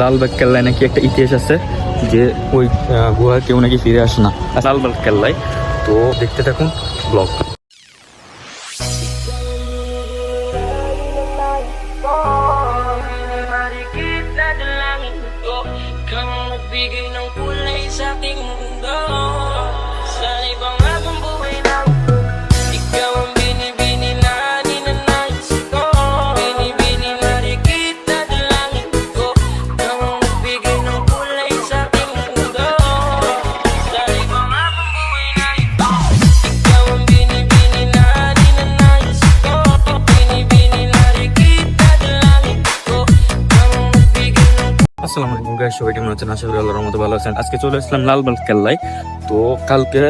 লালবাগ কেল্লায় নাকি একটা ইতিহাস আছে যে ওই গুহা কেউ নাকি ফিরে আসে না। লালবাগ কেল্লায় তো দেখতে থাকুন ব্লগ। Marikita na আসসালামু আলাইকুম গাইস সবাই কেমন আছেন? আশা করি আল্লাহর রহমতে ভালো আছেন। আজকে চলে আসলাম লালবাগ কেল্লায়। তো কালকে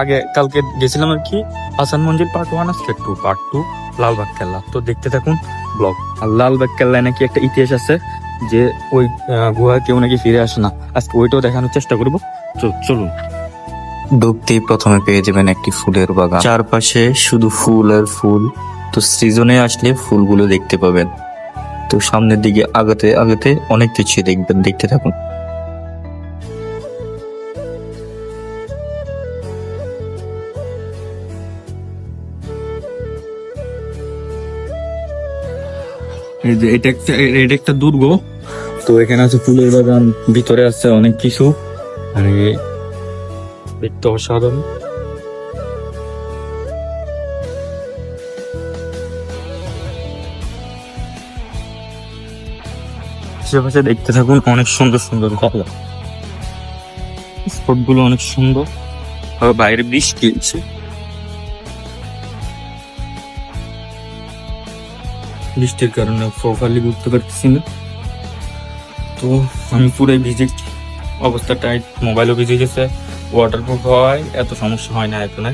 আগে কালকে গেছিলাম আর কি হাসান মঞ্জিল পার্ট ওয়ান আজকে two part two Lalbagh Kella. তো দেখতে থাকুন ব্লগ আর লালবাগ কেল্লায় নাকি একটা ইতিহাস আছে যে ওই গুহা কেউ নাকি ফিরে আসে না। আজকে ওইটাও দেখানোর চেষ্টা করব। চলুন। ঢুকতেই প্রথমে পেয়ে যাবেন একটি ফুলের বাগান। চারপাশে শুধু ফুল আর ফুল। তো সিজনে আসলে ফুলগুলো দেখতে পাবেন। তো সামনের দিকে আগাতে আগাতে অনেক কিছু দেখবেন দেখতে থাকুন। এই যে এটা একটা এটা একটা দুর্গ। তো এখানে আছে ফুলের বাগান ভিতরে আছে অনেক কিছু। আর এই দেখতে অসাধারণ। আশেপাশে দেখতে থাকুন, অনেক সুন্দর সুন্দর জায়গা স্পটগুলো অনেক সুন্দর। আবার বাইরে বৃষ্টি হচ্ছে। বৃষ্টির কারণে প্রপারলি বুঝতে পারতেছি না। তো আমি পুরাই ভিজে অবস্থা টাইট মোবাইলও ভিজে গেছে। ওয়াটারপ্রুফ হওয়ায় এত সমস্যা হয় না এখানে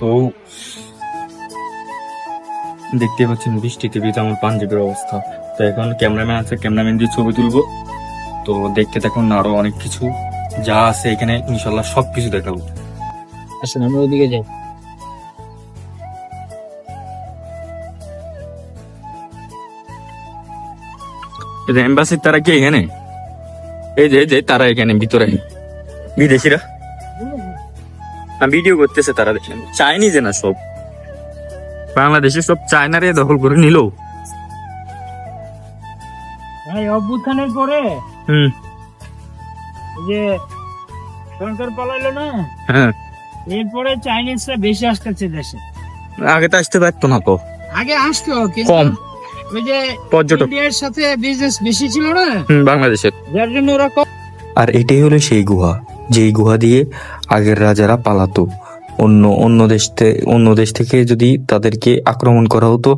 তো দেখতে পাচ্ছেন বৃষ্টিতে ভিজে আমার পাঞ্জাবের অবস্থা। তো এখন ক্যামেরাম্যান আছে ক্যামেরাম্যান দিয়ে ছবি তুলবো। তো দেখতে থাকুন আরও অনেক কিছু যা আছে এখানে ইনশাল্লাহ সব কিছু দেখাবো। আসেন আমরা ওদিকে যাই। এম্বাসির তারা কি এখানে? এই যে যে তারা এখানে ভিতরে। বিদেশিরা? ভিডিও করতেছে তারা দেখেন। চাইনিজ না সব। বাংলাদেশে সব চায়নারে দখল করে নিল। ভাই অভ্যুত্থানের পরে হুম। যে সরকার পালাইলো না? হ্যাঁ। এরপরে চাইনিজরা বেশি আসতেছে দেশে। আগে তো আসতে পারতো না তো। আগে আসতো কিন্তু কম। ওই যে পর্যটক। ইন্ডিয়ার সাথে বিজনেস বেশি ছিল না? বাংলাদেশের। যার জন্য ওরা আর এটাই হলো সেই গুহা। যেই গুহা দিয়ে আগের রাজারা পালাতো। অন্য অন্য দেশ অন্য দেশ থেকে যদি তাদেরকে আক্রমণ করা হতো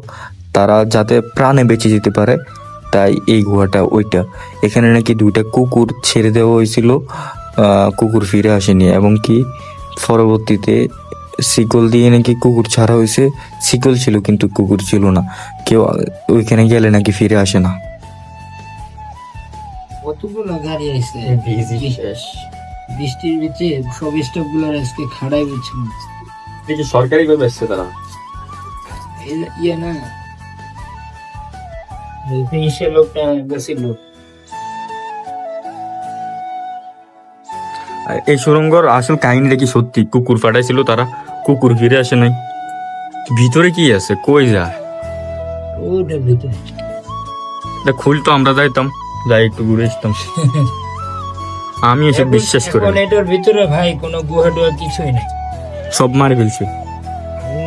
তারা যাতে প্রাণে বেঁচে যেতে পারে তাই এই গুহাটা ওইটা। এখানে নাকি দুইটা কুকুর ছেড়ে দেওয়া হয়েছিল কুকুর ফিরে আসেনি। এবং কি পরবর্তীতে শিকল দিয়ে নাকি কুকুর ছাড়া হয়েছে শিকল ছিল কিন্তু কুকুর ছিল না। কেউ ওইখানে গেলে নাকি ফিরে আসে না। কতগুলো গাড়ি আসছে বৃষ্টির ভিতরে সব আজকে খাড়াই বুঝছে এই যে সরকারি ভাবে আসছে তারা ইয়ে না ইসে লোকটা বেশি লোক। এই সুরঙ্গর আসল কাহিনীটা কি সত্যি? কুকুর ফাটাইছিল তারা কুকুর ফিরে আসে নাই। ভিতরে কি আছে? কই যায়? ওটার ভিতরে এটা খুলতো আমরা যাইতাম। যাই একটু ঘুরে আসতাম। আমি এসব বিশ্বাস করি না। এটার ভিতরে ভাই কোনো গুহা টুহা কিছুই নেই। সব মারি ফেলছে।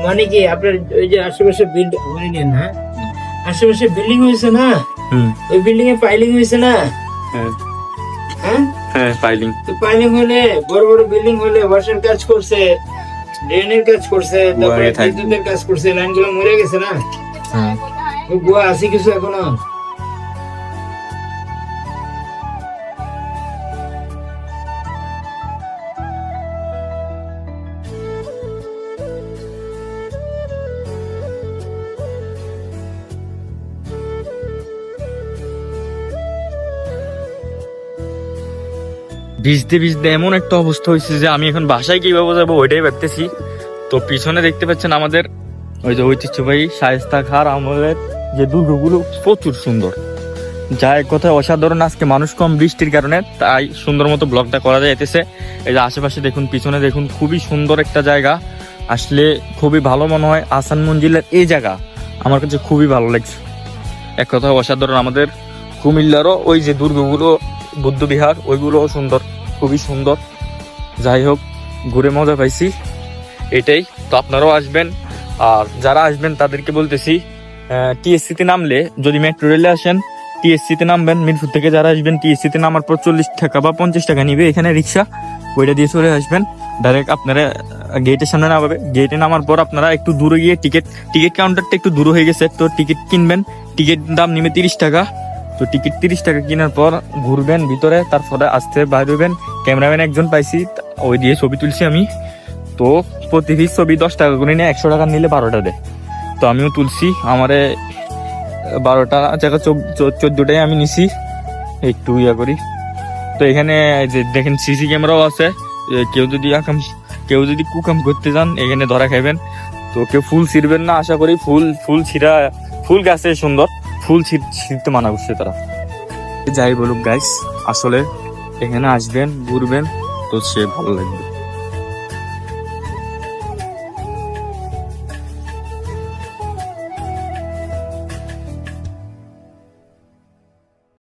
মানে কি আপনার ওই যে আশেপাশে বিল্ডিং নেন না? আশেপাশে বিল্ডিং হয়েছে না? ওই বিল্ডিং এ পাইলিং হয়েছে না? হ্যাঁ। হ্যাঁ? পাইলিং ফাইলিং তো পাইলিং হলে বড় বড় বিল্ডিং হলে ওয়াশের কাজ করছে ড্রেনের কাজ করছে তারপরে বিদ্যুতের কাজ করছে লাইনগুলো মরে গেছে না? হ্যাঁ। গুহা আছে কিছু এখনও? ভিজতে ভিজতে এমন একটা অবস্থা হয়েছে যে আমি এখন বাসায় কীভাবে যাব ওইটাই ভাবতেছি। তো পিছনে দেখতে পাচ্ছেন আমাদের ওই যে ঐতিহ্যবাহী শায়েস্তা খার আমাদের যে দুর্গগুলো প্রচুর সুন্দর। যা এক কথায় অসাধারণ, আজকে মানুষ কম বৃষ্টির কারণে তাই সুন্দর মতো ব্লগটা করা যাইতেছে। এই যে আশেপাশে দেখুন, পিছনে দেখুন, খুবই সুন্দর একটা জায়গা। আসলে খুবই ভালো মনে হয় আসান মঞ্জিলের এই জায়গা। আমার কাছে খুবই ভালো লাগছে। এক কথায় অসাধারণ আমাদের কুমিল্লারও ওই যে দুর্গগুলো বুদ্ধবিহার ওইগুলোও সুন্দর, খুবই সুন্দর। যাই হোক, ঘুরে মজা পাইছি। এটাই, তো আপনারাও আসবেন। আর যারা আসবেন, তাদেরকে বলতেছি টিএসসিতে নামলে যদি মেট্রো রেলে আসেন, টিএসসিতে নামবেন। মিরপুর থেকে যারা আসবেন, টিএসসিতে নামার পর চল্লিশ টাকা বা পঞ্চাশ টাকা নিবে এখানে রিক্সা। ওইটা দিয়ে চলে আসবেন। ডাইরেক্ট আপনারা গেটের সামনে নামাবে। গেটে নামার পর আপনারা একটু দূরে গিয়ে টিকিট টিকিট কাউন্টারটা একটু দূরে হয়ে গেছে। তো টিকিট কিনবেন। টিকিট দাম নিবে তিরিশ টাকা। তো টিকিট তিরিশ টাকা কেনার পর ঘুরবেন ভিতরে, তারপরে আসতে বাইর হইবেন ক্যামেরাম্যান একজন পাইছি, ওই দিয়ে ছবি তুলছি আমি। তো প্রতি পিস ছবি দশ টাকা করে নিয়ে একশো টাকা নিলে বারোটা দেয়। তো আমিও তুলছি, আমারে বারোটা জায়গা চোদ্দটাই আমি নিছি। একটু ইয়া করি। তো এখানে যে দেখেন সিসি ক্যামেরাও আছে। কেউ যদি আকাম, কেউ যদি কুকাম করতে যান, এখানে ধরা খাইবেন। তো কেউ ফুল ছিঁড়বেন না, আশা করি ফুল ফুল ছিঁড়া, ফুল গাছে সুন্দর। ফুল ছিট ছিঁড়তে মানা করছে তারা। যাই বলুক গাইস আসলে এখানে আসবেন, ঘুরবেন, তো সে ভালো লাগবে।